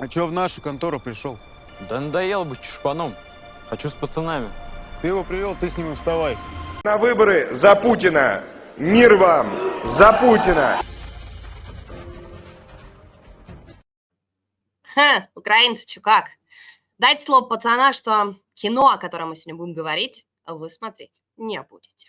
А чё в нашу контору пришел? Да надоело быть чушпаном. Хочу с пацанами. Ты его привел, ты с ним и вставай. На выборы за Путина! Мир вам! За Путина! Ха, украинцы, чё как? Дайте слово пацана, что кино, о котором мы сегодня будем говорить, вы смотреть не будете.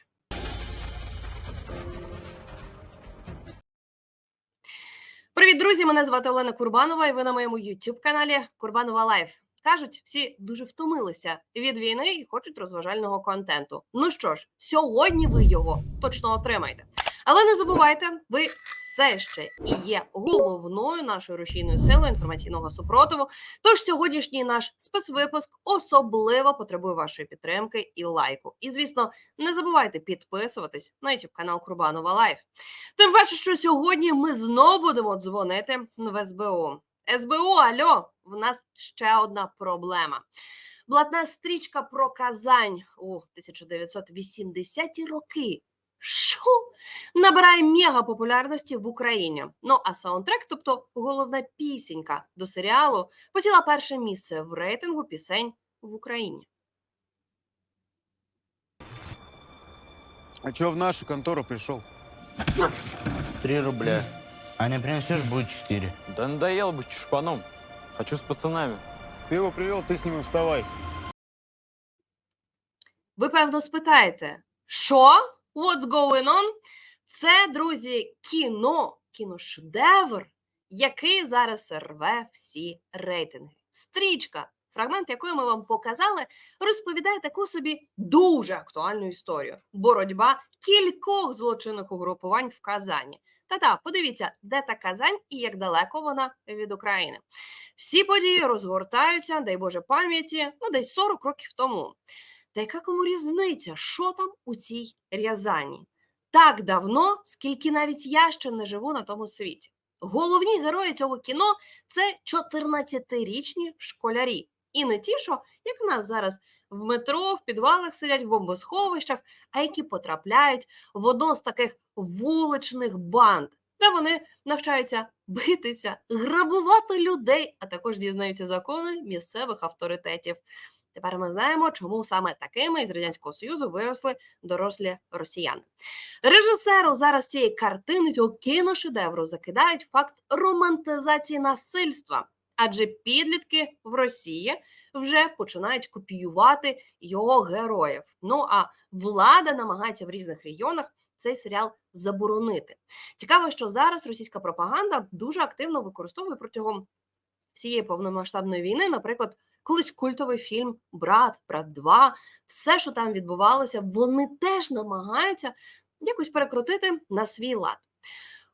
Привіт, друзі! Мене звати Олена Курбанова, і ви на моєму youtube каналі Курбанова Лайф. Кажуть, всі дуже втомилися від війни і хочуть розважального контенту. Ну що ж, сьогодні ви його точно отримаєте. Але не забувайте, ви все ще і є головною нашою рушійною силою інформаційного супротиву. Тож сьогоднішній наш спецвипуск особливо потребує вашої підтримки і лайку. І звісно, не забувайте підписуватись на youtube канал Курбанова Лайф. Тим паче, що сьогодні ми знову будемо дзвонити в СБУ. СБУ, альо, в нас ще одна проблема. Блатна стрічка про Казань у 1980-ті роки. Що набирає мега популярності в Україні? Ну а саундтрек, тобто головна пісенька до серіалу, посіла перше місце в рейтингу пісень в Україні. А чё в нашу контору пришел? Три рубля. А не принесешь, будет четыре. Да надоело быть чушпаном. Хочу с пацанами. Ты его привел, ты с ним и вставай. Ви певно спитаєте, що? What's going on? Це, друзі, кіно, кіношедевр, який зараз рве всі рейтинги. Стрічка, фрагмент якої ми вам показали, розповідає таку собі дуже актуальну історію: боротьба кількох злочинних угрупувань в Казані. Та-та, подивіться, де та Казань і як далеко вона від України. Всі події розгортаються, дай Боже пам'яті, ну десь 40 років тому. Та яка кому різниця, що там у цій Рязані? Так давно, скільки навіть я ще не живу на тому світі. Головні герої цього кіно це 14-річні школярі. І не ті, що як нас зараз в метро, в підвалах сидять в бомбосховищах, а які потрапляють в одну з таких вуличних банд, де вони навчаються битися, грабувати людей, а також дізнаються закони місцевих авторитетів. Тепер ми знаємо, чому саме такими із радянського союзу виросли дорослі росіяни. Режисеру зараз цієї картини цього кіношедевру закидають факт романтизації насильства, адже підлітки в Росії вже починають копіювати його героїв. Ну а влада намагається в різних регіонах цей серіал заборонити. Цікаво, що зараз російська пропаганда дуже активно використовує протягом всієї повномасштабної війни, наприклад, колись культовий фільм Брат, Брат 2, все, що там відбувалося, вони теж намагаються якось перекрутити на свій лад.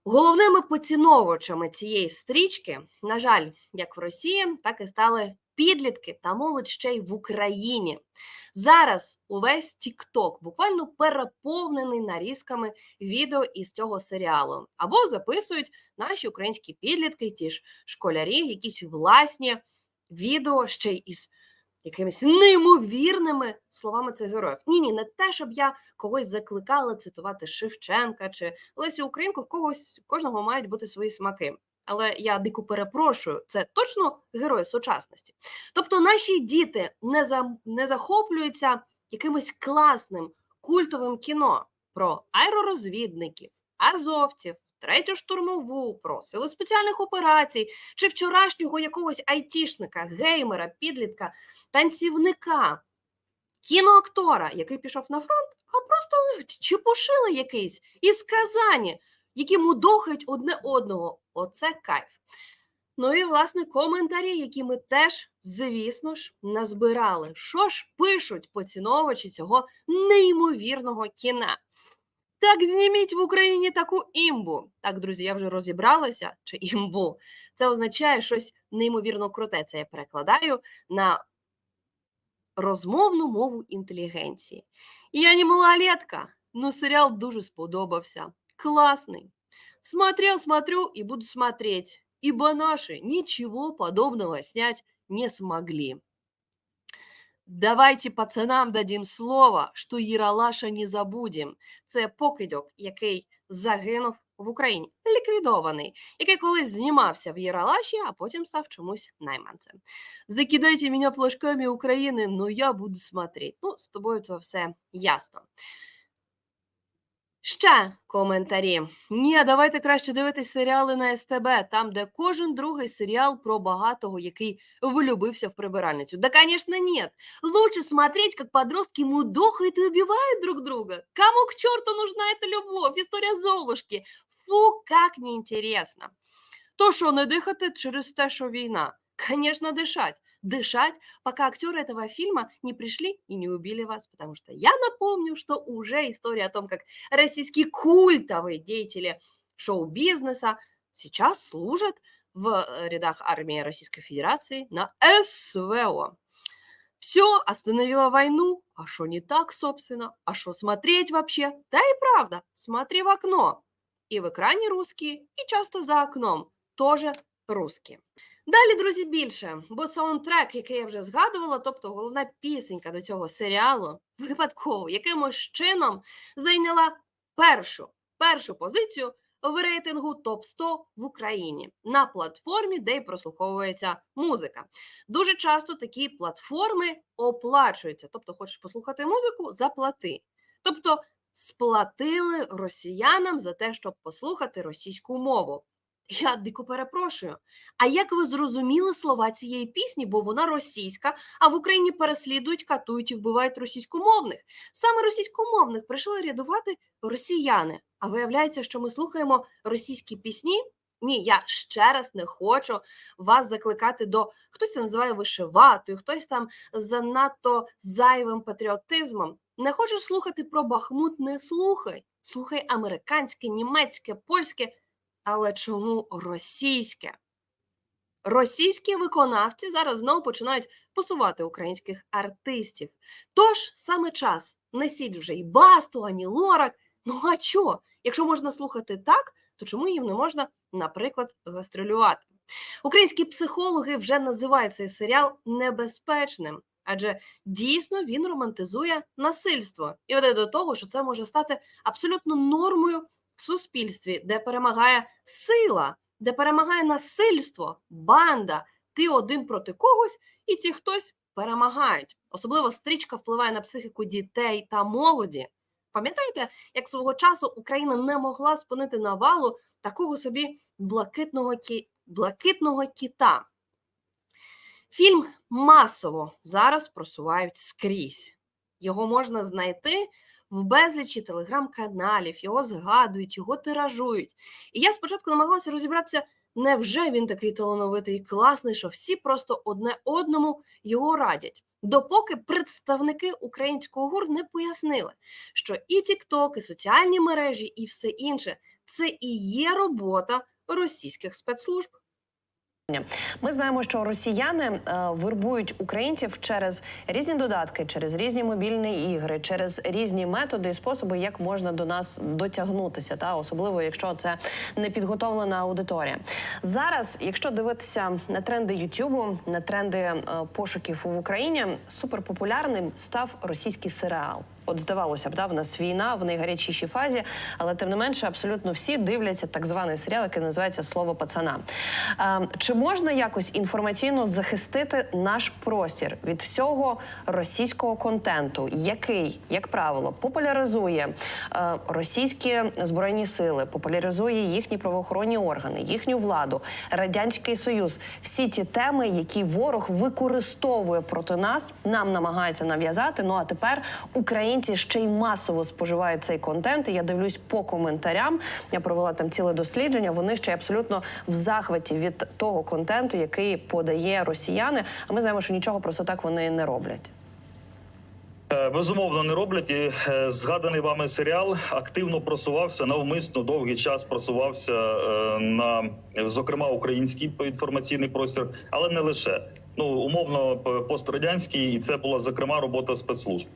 Головними поціновувачами цієї стрічки, на жаль, як в Росії, так і стали підлітки та молодь ще й в Україні. Зараз увесь TikTok буквально переповнений нарізками відео із цього серіалу, або записують наші українські підлітки, ті ж школярі, якісь власні відео ще й із якимись неймовірними словами цих героїв. Ні, ні, не те, щоб я когось закликала цитувати Шевченка чи Лесю Українку, в когось кожного мають бути свої смаки. Але я дико перепрошую, це точно герої сучасності. Тобто наші діти не, за, не захоплюються якимось класним культовим кіно про аеророзвідників, азовців, третю штурмову, про сили спеціальних операцій чи вчорашнього якогось айтішника, геймера, підлітка, танцівника, кіноактора, який пішов на фронт, а просто чепушили якийсь із Казані, які мудохають одне одного. Оце кайф. Ну і власне коментарі, які ми теж, звісно ж, назбирали. Що ж пишуть поціновувачі цього неймовірного кіна? Так зніміть в Україні таку імбу. Так, друзі, я вже розібралася чи імбу. Це означає щось неймовірно круте. Це я перекладаю на розмовну мову інтелігенції. Я не малолетка, но серіал дуже сподобався. Класний. Смотрел, смотрю и буду смотреть. Ибо наши ничего подобного снять не смогли. Давайте пацанам дадім слово, що Єралаша не забудем. Це покидьок, який загинув в Україні ліквідований, який колись знімався в Єралаші, а потім став чомусь найманцем. Закидайте мене флажками України, но я буду смотреть. Ну, з тобою це все ясно. Ще коментарі. Ні, давайте краще дивитись серіали на СТБ, там, де кожен другий серіал про багатого, який влюбився в прибиральницю. Да, конечно, нет. Лучше смотреть, как подростки мудохают и убивают друг друга. Кому к черту нужна эта любовь? История Золушки. Фу, как неинтересно. То, що не дихати через те, що війна. Конечно, дышать. Дышать, пока актеры этого фильма не пришли и не убили вас. Потому что я напомню, что уже история о том, как российские культовые деятели шоу-бизнеса сейчас служат в э, рядах армии Российской Федерации на СВО. Все, остановила войну. А что не так, собственно? А что смотреть вообще? Да и правда, смотри в окно. І в екрані русські, і часто за окном теж русські. Далі, друзі, більше, бо саундтрек, який я вже згадувала, тобто головна пісенька до цього серіалу, випадково якимось чином зайняла першу, першу позицію в рейтингу топ 100 в Україні на платформі, де й прослуховується музика. Дуже часто такі платформи оплачуються. Тобто, хочеш послухати музику, заплати. Тобто сплатили росіянам за те, щоб послухати російську мову. Я дико перепрошую. А як ви зрозуміли слова цієї пісні, бо вона російська, а в Україні переслідують, катують і вбивають російськомовних? Саме російськомовних прийшли рядувати росіяни. А виявляється, що ми слухаємо російські пісні. Ні, я ще раз не хочу вас закликати до хтось це називає вишиватою, хтось там занадто зайвим патріотизмом. Не хочеш слухати про Бахмут, не слухай. Слухай американське, німецьке, польське, але чому російське? Російські виконавці зараз знову починають посувати українських артистів. Тож саме час несіть вже і басту, ані лорак. Ну а чо? Якщо можна слухати так, то чому їм не можна, наприклад, гастролювати? Українські психологи вже називають цей серіал небезпечним, адже дійсно він романтизує насильство і веде до того, що це може стати абсолютно нормою в суспільстві, де перемагає сила, де перемагає насильство, банда, ти один проти когось, і ці хтось перемагають. Особливо стрічка впливає на психіку дітей та молоді. Пам'ятаєте, як свого часу Україна не могла спинити навалу такого собі блакитного, кі... блакитного кіта? Фільм масово зараз просувають скрізь. Його можна знайти в безлічі телеграм-каналів, його згадують, його тиражують. І я спочатку намагалася розібратися, невже він такий талановитий і класний, що всі просто одне одному його радять. Допоки представники українського гур не пояснили, що і TikTok, і соціальні мережі, і все інше це і є робота російських спецслужб. Ми знаємо, що росіяни е, вербують українців через різні додатки, через різні мобільні ігри, через різні методи і способи, як можна до нас дотягнутися, та особливо якщо це не підготовлена аудиторія. Зараз, якщо дивитися на тренди Ютубу, на тренди е, пошуків в Україні, суперпопулярним став російський серіал. От здавалося б, да, в нас війна в найгарячішій фазі, але тим не менше, абсолютно всі дивляться так званий серіал, який називається Слово пацана. Е, чи можна якось інформаційно захистити наш простір від всього російського контенту, який, як правило, популяризує е, російські збройні сили, популяризує їхні правоохоронні органи, їхню владу, радянський союз, всі ті теми, які ворог використовує проти нас, нам намагається нав'язати. Ну а тепер українці ще й масово споживають цей контент. І я дивлюсь по коментарям. Я провела там ціле дослідження. Вони ще абсолютно в захваті від того контенту, який подає росіяни. А ми знаємо, що нічого просто так вони не роблять. Е, Безумовно, не роблять. І е, згаданий вами серіал активно просувався навмисно довгий час просувався е, на зокрема український інформаційний простір, але не лише ну умовно пострадянський, і це була зокрема робота спецслужб.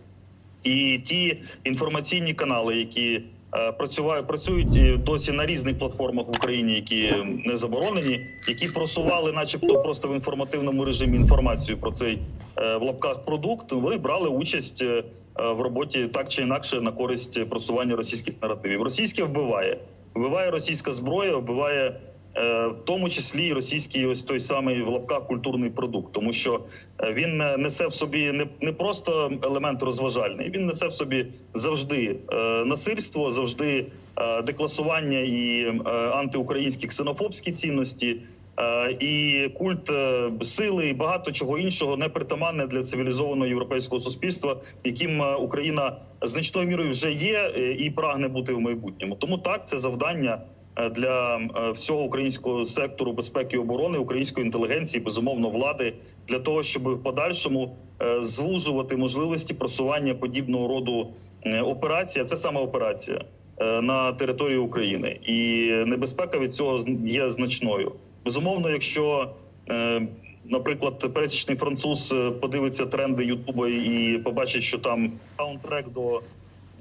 І ті інформаційні канали, які е, працювають, працюють досі на різних платформах в Україні, які не заборонені, які просували, начебто, просто в інформативному режимі інформацію про цей е, в лапках продукт. Вони брали участь е, в роботі так чи інакше на користь просування російських наративів. Російське вбиває. вбиває російська зброя, вбиває е, в тому числі і російський ось той самий в лапках культурний продукт, тому що е, він е, несе в собі не, не просто елемент розважальний, він несе в собі завжди е, насильство, завжди е, декласування і е, антиукраїнські ксенофобські цінності. е, І культ е, сили і багато чого іншого непритаманне для цивілізованого європейського суспільства, яким е, Україна значною мірою вже є е, і прагне бути в майбутньому. Тому так це завдання е, для е, всього українського сектору безпеки і оборони, української інтелігенції, безумовно, влади для того, щоб в подальшому е, звужувати можливості просування подібного роду е, операцій. Це саме операція е, на території України, і небезпека від цього є значною. Безумовно, якщо е, Наприклад, пересічний француз е, подивиться тренди Ютуба і побачить, що там саундтрек до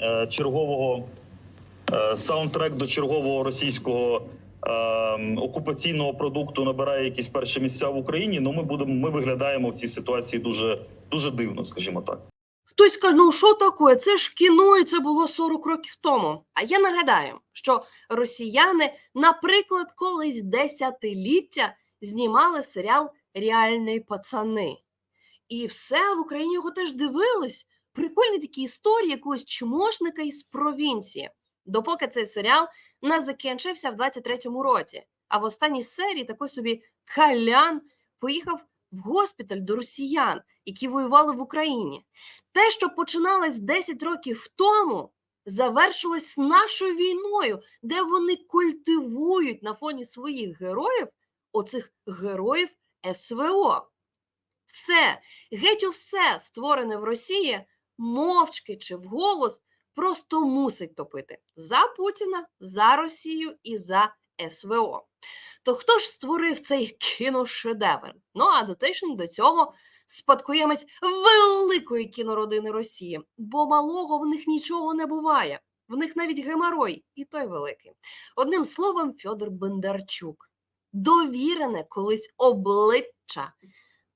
е, чергового е, саундтрек до чергового російського е, окупаційного продукту набирає якісь перші місця в Україні. Ну ми будемо ми виглядаємо в цій ситуації дуже дуже дивно, скажімо так. Хтось каже, ну що таке? Це ж кіно, і це було 40 років тому. А я нагадаю, що росіяни, наприклад, колись десятиліття знімали серіал Реальні пацани. І все в Україні його теж дивились. Прикольні такі історії якогось чмошника із провінції, допоки цей серіал не закінчився в 23-му році. А в останній серії такий собі Калян поїхав в госпіталь до росіян, які воювали в Україні. Те, що починалось 10 років тому, завершилось нашою війною, де вони культивують на фоні своїх героїв оцих героїв СВО. Все, геть все створене в Росії, мовчки чи вголос, просто мусить топити за Путіна, за Росію і за СВО. То хто ж створив цей кіношедевр? Ну а дотичний до цього спадкоємець великої кінородини Росії, бо малого в них нічого не буває. В них навіть геморой, і той великий. Одним словом, Фьодор Бондарчук, довірене колись обличчя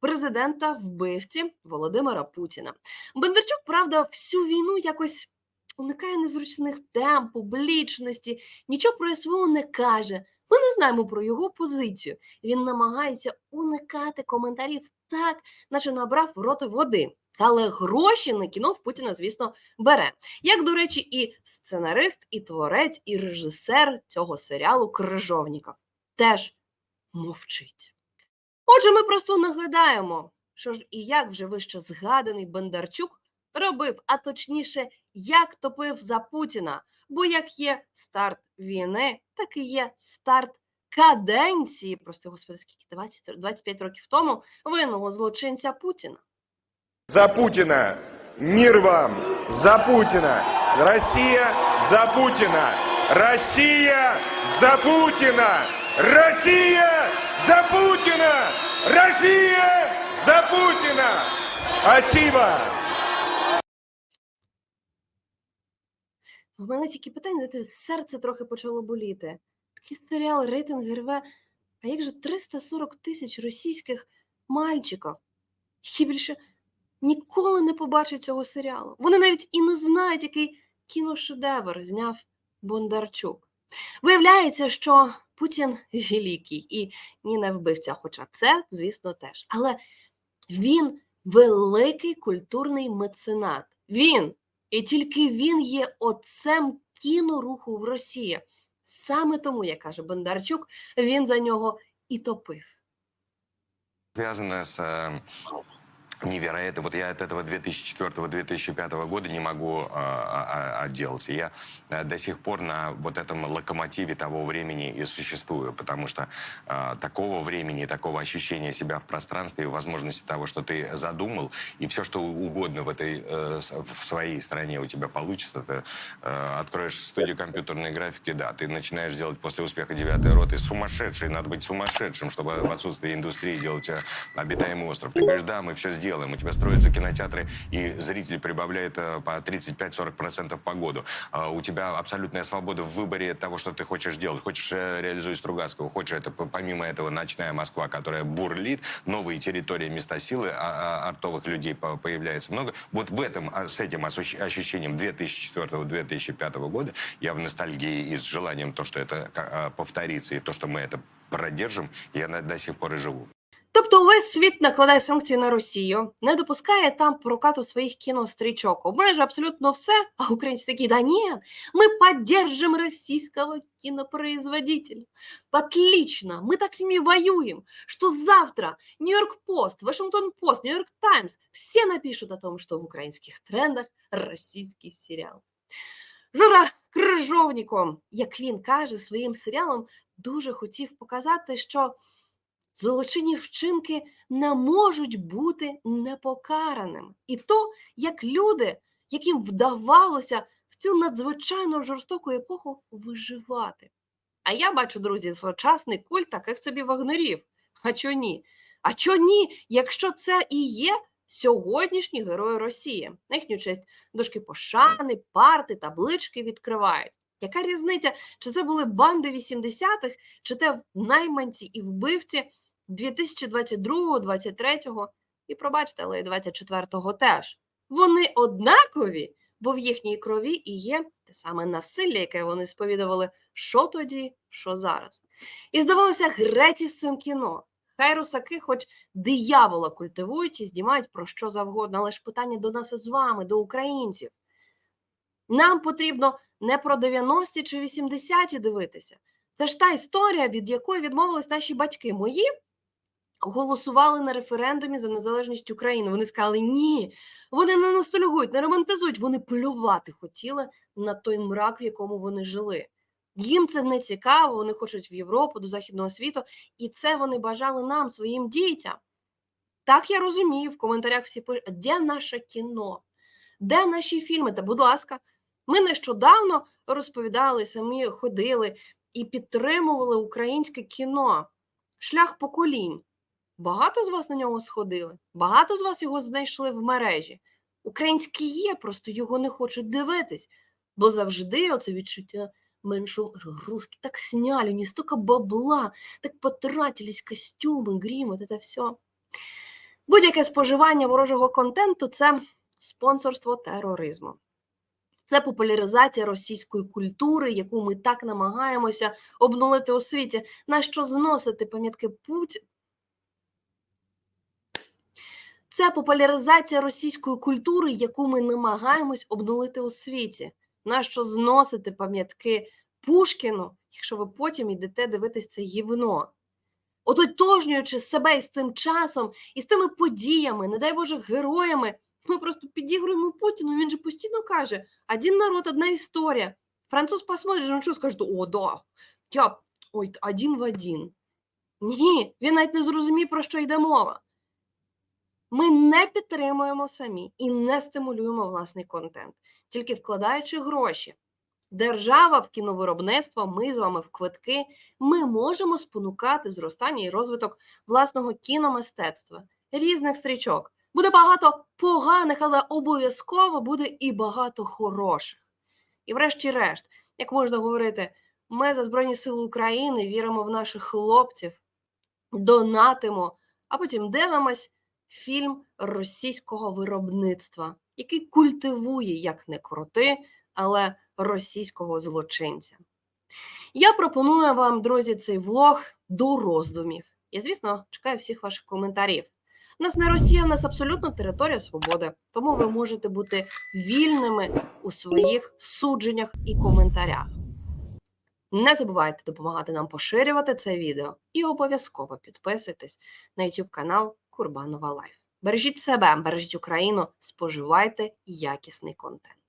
президента вбивці Володимира Путіна. Бондарчук, правда, всю війну якось уникає незручних тем, публічності, нічого про СВО не каже. Ми не знаємо про його позицію. Він намагається уникати коментарів так, наче набрав рота води. Але гроші на кіно в Путіна, звісно, бере. Як, до речі, і сценарист, і творець, і режисер цього серіалу Крижовніков теж мовчить. Отже, ми просто нагадаємо, що ж і як вже вище згаданий Бондарчук робив, а точніше, як топив за Путіна. Бо як є старт війни, так і є старт каденції, просто господи, скільки 20, 25 років тому винного злочинця Путіна. За Путина! Мир вам! За Путина! Россия за Путина! Россия за Путина! Россия за Путина! Россия за Путина! Спасибо! В мене тільки питання, серце трохи почало боліти. Такий серіал рейтинг рве. А як же 340 тисяч російських мальчиків, які більше ніколи не побачать цього серіалу? Вони навіть і не знають, який кіношедевр зняв Бондарчук. Виявляється, що Путін великий і ні не вбивця, хоча це, звісно, теж. Але він великий культурний меценат. Він і тільки він є отцем кіноруху в Росії. Саме тому, як каже Бондарчук, він за нього і топив. Зв'язане с э, невероятно. Вот я от этого 2004-2005 года не могу э, отделаться. Я э, до сих пор на вот этом локомотиве того времени и существую, потому что э, такого времени, такого ощущения себя в пространстве, возможности того, что ты задумал, и все, что угодно в этой э, в своей стране у тебя получится, ты э, откроешь студию компьютерной графики, да, ты начинаешь делать после успеха девятой роты сумасшедший, надо быть сумасшедшим, чтобы в отсутствии индустрии делать э, обитаемый остров. Ты говоришь, да, мы все сделаем. Делаем. У тебя строятся кинотеатры, и зритель прибавляет э, по 35-40% по году. А У тебя абсолютная свобода в выборе того, что ты хочешь делать. Хочешь э, реализуй Стругацкого, хочешь это помимо этого ночная Москва, которая бурлит, новые территории, места силы, а, а, артовых людей по- появляется много. Вот в этом, а, с этим ощущением 2004-2005 года я в ностальгии и с желанием то, что это а, повторится, и то, что мы это продержим, я до сих пор и живу. Тобто увесь світ накладає санкції на Росію, не допускає там прокату своїх кінострічок, обмежує абсолютно все, а українці такі, да ні, ми поддержим російського кинопроизводителя. Отлично, мы так с ними воюем, что завтра Нью-Йорк Пост, Вашингтон Пост, Нью-Йорк Таймс все напишут о том, что в украинских трендах российский сериал. Жора Крижовніком, як він каже своїм серіалом, дуже хотів показати, що злочинні вчинки не можуть бути непокараними. І то, як люди, яким вдавалося в цю надзвичайно жорстоку епоху виживати. А я бачу, друзі, свочасний культ таких собі вагнерів. А чо ні? А чо ні, якщо це і є сьогоднішні герої Росії? На їхню честь дошки пошани, парти, таблички відкривають. Яка різниця, чи це були банди 80-х, чи те найманці і вбивці 2022, 23 і пробачте, але і 24-го теж. Вони однакові, бо в їхній крові і є те саме насилля, яке вони сповідували що тоді, що зараз. І здавалося, греці з цим кіно. Хай русаки, хоч диявола культивують і знімають про що завгодно, але ж питання до нас із вами, до українців. Нам потрібно не про 90-ті чи 80-ті дивитися. Це ж та історія, від якої відмовились наші батьки. Мої голосували на референдумі за незалежність України. Вони сказали ні, вони не ностальгують, не романтизують. Вони плювати хотіли на той мрак, в якому вони жили. Їм це не цікаво, вони хочуть в Європу, до Західного світу, і це вони бажали нам, своїм дітям. Так я розумію, в коментарях всі пишуть, де наше кіно? Де наші фільми? Та, будь ласка, ми нещодавно розповідали, самі ходили і підтримували українське кіно. Шлях поколінь. Багато з вас на нього сходили, багато з вас його знайшли в мережі. Українське є, просто його не хочуть дивитись, бо завжди оце відчуття меншого русські так сняли, не стільки бабла, так потратились костюми, грім, це все. Будь-яке споживання ворожого контенту це спонсорство тероризму. Це популяризація російської культури, яку ми так намагаємося обнулити у світі. На що зносити пам'ятки Путіна? Це популяризація російської культури, яку ми намагаємось обнулити у світі. Нащо зносити пам'ятки Пушкіну, якщо ви потім йдете дивитись це гівно? Ототожнюючи себе із тим часом, і з тими подіями, не дай Боже, героями, ми просто підігруємо Путіну. Він же постійно каже: один народ, одна історія. Француз посмотрить, ну що скаже, о, да, я ой, один в один. Ні, він навіть не зрозумів, про що йде мова. Ми не підтримуємо самі і не стимулюємо власний контент, тільки вкладаючи гроші. Держава в кіновиробництво, ми з вами в квитки, ми можемо спонукати зростання і розвиток власного кіномистецтва, різних стрічок. Буде багато поганих, але обов'язково буде і багато хороших. І врешті-решт, як можна говорити, ми за Збройні Сили України віримо в наших хлопців, донатимо, а потім дивимось фільм російського виробництва, який культивує, як не крути, але російського злочинця. Я пропоную вам, друзі, цей влог до роздумів. І, звісно, чекаю всіх ваших коментарів. У нас не Росія, в нас абсолютно територія свободи, тому ви можете бути вільними у своїх судженнях і коментарях. Не забувайте допомагати нам поширювати це відео і обов'язково підписуйтесь на YouTube канал Курбанова Лайф. Бережіть себе, бережіть Україну, споживайте якісний контент.